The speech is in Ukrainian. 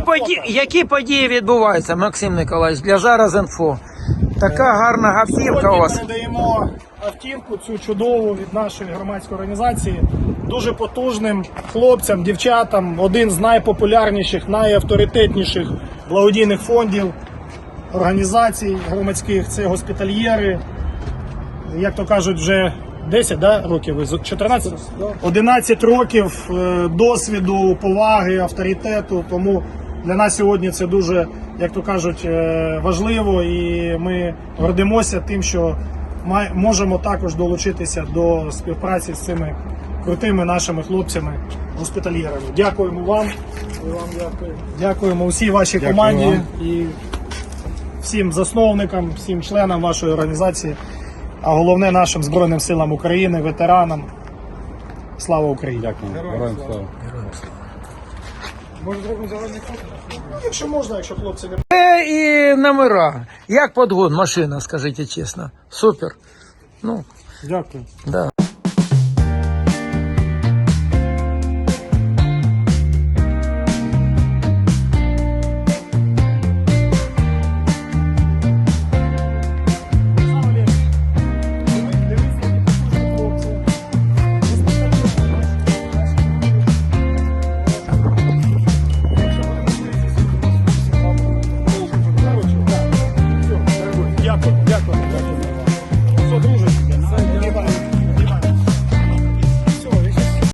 події, які події відбуваються, Максим Миколаївич, для зараз інфо? Така гарна гавтівка у вас. передаємо автівку цю чудову від нашої громадської організації дуже потужним хлопцям, дівчатам. Один з найпопулярніших, найавторитетніших благодійних фондів, організацій громадських це госпітальєри. Як то кажуть, вже 10 да, років, 14? 11 років е, досвіду, поваги, авторитету. Тому для нас сьогодні це дуже, як то кажуть, е, важливо, і ми гордимося тим, що можемо також долучитися до співпраці з цими крутими нашими хлопцями госпітальєрами. Дякуємо вам. Вам дякуємо. Дякуємо усій вашій команді і всім засновникам, всім членам вашої організації, а головне нашим Збройним силам України, ветеранам. Слава Україні! Дякую. Героям слава. Може, зробимо зелений фото? Ну, якщо можна, якщо хлопці не Е, і номера. Як подгон машина, скажіть чесно. Супер. Ну, дякую. да.